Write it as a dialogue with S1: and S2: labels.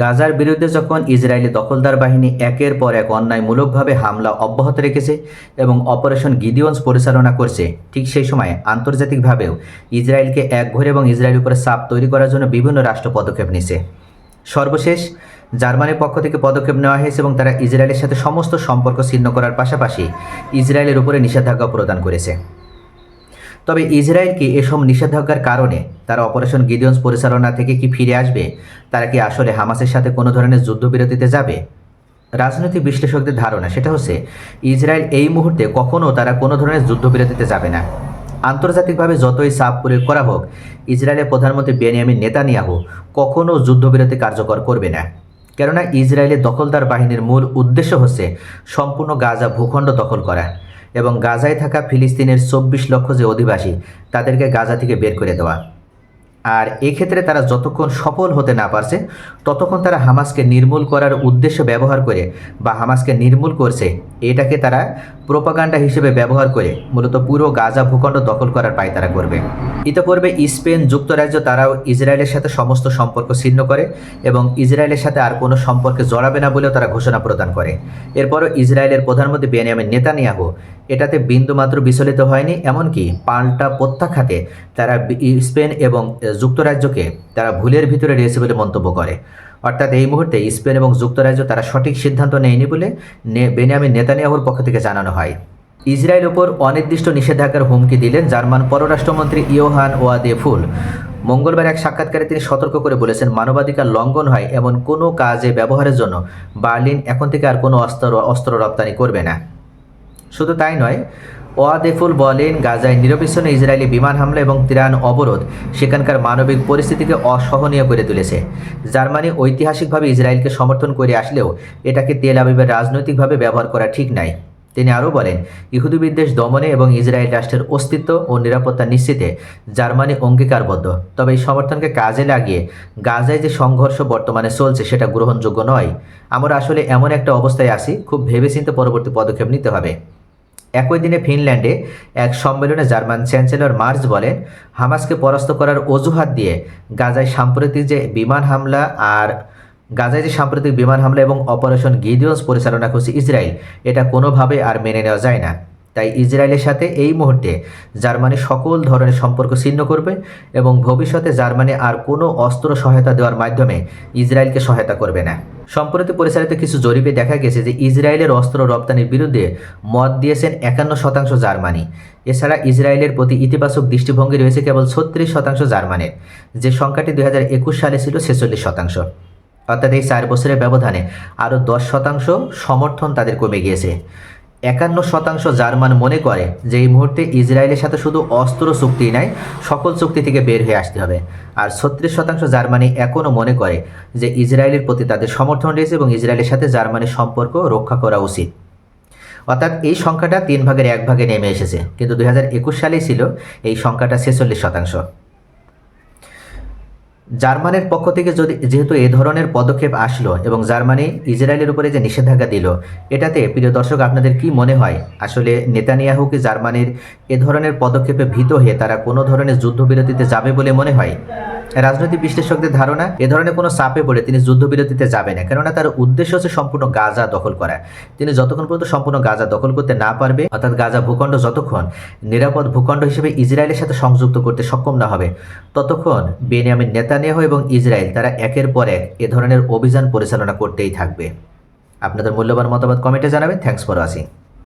S1: গাজার বিরুদ্ধে যখন ইসরায়েলি দখলদার বাহিনী একের পর এক অন্যায়মূলকভাবে হামলা অব্যাহত রেখেছে এবং অপারেশন গিডিওন্স পরিচালনা করছে ঠিক সেই সময় আন্তর্জাতিকভাবেও ইসরায়েলকে একঘরে এবং ইসরায়েলের উপরে চাপ তৈরি করার জন্য বিভিন্ন রাষ্ট্র পদক্ষেপ নিছে সর্বশেষ জার্মানির পক্ষ থেকে পদক্ষেপ নেওয়া হয়েছে এবং তারা ইসরায়েলের সাথে সমস্ত সম্পর্ক ছিন্ন করার পাশাপাশি ইসরায়েলের উপরে নিষেধাজ্ঞা প্রদান করেছে তবে ইসরায়েল কি এসব নিষেধাজ্ঞার কারণে তারা অপারেশন গিদিয়ন্স পরিচালনা থেকে কি ফিরে আসবে তারা কি আসলে হামাসের সাথে কোনো ধরনের যুদ্ধবিরতিতে যাবে রাজনৈতিক বিশ্লেষকদের ধারণা সেটা হচ্ছে ইসরায়েল এই মুহূর্তে কখনও তারা কোনো ধরনের যুদ্ধবিরতিতে যাবে না আন্তর্জাতিকভাবে যতই চাপ প্রয়োগ করা হোক ইসরায়েলের প্রধানমন্ত্রী বেনিয়ামিন নেতানিয়াহু কখনও যুদ্ধবিরতি কার্যকর করবে না কেননা ইসরায়েলের দখলদার বাহিনীর মূল উদ্দেশ্য হচ্ছে সম্পূর্ণ গাজা ভূখণ্ড দখল করা এবং গাজায় থাকা ফিলিস্তিনের চব্বিশ লক্ষ যে অধিবাসী তাদেরকে গাজা থেকে বের করে দেওয়া আর এক্ষেত্রে তারা যতক্ষণ সফল হতে না পারছে ততক্ষণ তারা হামাসকে নির্মূল করার উদ্দেশ্য ব্যবহার করে বা হামাসকে নির্মূল করছে এটাকে তারা প্রোপাগান্ডা হিসেবে ব্যবহার করে মূলত পুরো গাজা ভূখণ্ড দখল করার পায়তারা করবে ইতোপূর্বে স্পেন যুক্তরাজ্য তারাও ইসরায়েলের সাথে সমস্ত সম্পর্ক ছিন্ন করে এবং ইসরায়েলের সাথে আর কোনো সম্পর্কে জড়াবে না বলেও তারা ঘোষণা প্রদান করে এরপরও ইসরায়েলের প্রধানমন্ত্রী বেনিয়ামের নেতানিয়াহু এটাতে বিন্দুমাত্র বিচলিত হয়নি এমনকি পাল্টা প্রত্যাখ্যাতে তারা স্পেন এবং যুক্তরাজ্যকে তারা ভুলের ভিতরে রয়েছে বলে মন্তব্য করে অর্থাৎ এই মুহূর্তে স্পেন এবং যুক্তরাজ্য তারা সঠিক সিদ্ধান্ত নেয়নি বলে বেনিয়ামিন নেতানিয়াহুর পক্ষ থেকে জানানো হয় ইসরায়েল ওপর অনির্দিষ্ট নিষেধাজ্ঞার হুমকি দিলেন জার্মান পররাষ্ট্রমন্ত্রী ইয়োহান ওয়াদেফুল মঙ্গলবার এক সাক্ষাৎকারে তিনি সতর্ক করে বলেছেন মানবাধিকার লঙ্ঘন হয় এমন কোনো কাজে ব্যবহারের জন্য বার্লিন এখন থেকে আর কোনো অস্ত্র অস্ত্র রপ্তানি করবে না শুধু তাই নয় ওয়াদেফুল বলেন গাজায় নিরপেক্ষণ ইসরায়েলি বিমান হামলা এবং ত্রাণ অবরোধ সেখানকার মানবিক পরিস্থিতিকে অসহনীয় করে তুলেছে জার্মানি ঐতিহাসিকভাবে ইসরায়েলকে সমর্থন করে আসলেও এটাকে তেল আবিবের রাজনৈতিকভাবে ব্যবহার করা ঠিক নাই তিনি আরও বলেন ইহুদি বিদ্বেষ দমনে এবং ইসরায়েল রাষ্ট্রের অস্তিত্ব ও নিরাপত্তা নিশ্চিতে জার্মানি অঙ্গীকারবদ্ধ তবে এই সমর্থনকে কাজে লাগিয়ে গাজায় যে সংঘর্ষ বর্তমানে চলছে সেটা গ্রহণযোগ্য নয় আমরা আসলে এমন একটা অবস্থায় আসি খুব ভেবেচিন্তে পরবর্তী পদক্ষেপ নিতে হবে একই দিনে ফিনল্যান্ডে এক সম্মেলনে জার্মান চ্যান্সেলর মার্জ বলেন হামাসকে পরাস্ত করার অজুহাত দিয়ে গাজায় সাম্প্রতিক যে বিমান হামলা আর গাজায় যে সাম্প্রতিক বিমান হামলা এবং অপারেশন গিদিওস পরিচালনা করছে ইসরায়েল এটা কোনোভাবে আর মেনে নেওয়া যায় না তাই ইসরায়েলের সাথে এই মুহূর্তে জার্মানি সকল ধরনের সম্পর্ক ছিন্ন করবে এবং ভবিষ্যতে জার্মানি আর কোনো অস্ত্র সহায়তা দেওয়ার মাধ্যমে ইসরায়েলকে সহায়তা করবে না সম্প্রতি পরিচালিত কিছু জরিপে দেখা গেছে যে ইসরায়েলের অস্ত্র রপ্তানির বিরুদ্ধে মত দিয়েছেন একান্ন শতাংশ জার্মানি এছাড়া ইসরায়েলের প্রতি ইতিবাচক দৃষ্টিভঙ্গি রয়েছে কেবল ছত্রিশ শতাংশ জার্মানির যে সংখ্যাটি দুই সালে ছিল ছেচল্লিশ শতাংশ অর্থাৎ এই চার বছরের ব্যবধানে আরও দশ শতাংশ সমর্থন তাদের কমে গিয়েছে একান্ন শতাংশ জার্মান মনে করে যে এই মুহূর্তে ইসরায়েলের সাথে শুধু অস্ত্র চুক্তি নাই সকল চুক্তি থেকে বের হয়ে আসতে হবে আর ছত্রিশ শতাংশ জার্মানি এখনও মনে করে যে ইসরায়েলের প্রতি তাদের সমর্থন রয়েছে এবং ইসরায়েলের সাথে জার্মানির সম্পর্ক রক্ষা করা উচিত অর্থাৎ এই সংখ্যাটা তিন ভাগের এক ভাগে নেমে এসেছে কিন্তু দুই সালেই ছিল এই সংখ্যাটা ছেচল্লিশ শতাংশ জার্মানির পক্ষ থেকে যদি যেহেতু এ ধরনের পদক্ষেপ আসলো এবং জার্মানি ইসরায়েলের উপরে যে নিষেধাজ্ঞা দিল এটাতে প্রিয় দর্শক আপনাদের কি মনে হয় আসলে নেতানিয়াহু কি জার্মানির এ ধরনের পদক্ষেপে ভীত হয়ে তারা কোনো ধরনের যুদ্ধবিরতিতে যাবে বলে মনে হয় রাজনৈতিক বিশ্লেষকদের ধারণা এ ধরনের কোনো চাপে পড়ে তিনি যুদ্ধবিরতিতে যাবে না কেননা তার উদ্দেশ্য হচ্ছে সম্পূর্ণ গাজা দখল করা তিনি যতক্ষণ পর্যন্ত সম্পূর্ণ গাজা দখল করতে না পারবে অর্থাৎ গাজা ভূখণ্ড যতক্ষণ নিরাপদ ভূখণ্ড হিসেবে ইসরায়েলের সাথে সংযুক্ত করতে সক্ষম না হবে ততক্ষণ বেনিয়ামিন নেতানিয়াহু এবং ইসরায়েল তারা একের পর এক এ ধরনের অভিযান পরিচালনা করতেই থাকবে আপনাদের মূল্যবান মতামত কমেন্টে জানাবেন থ্যাংকস ফর ওয়াচিং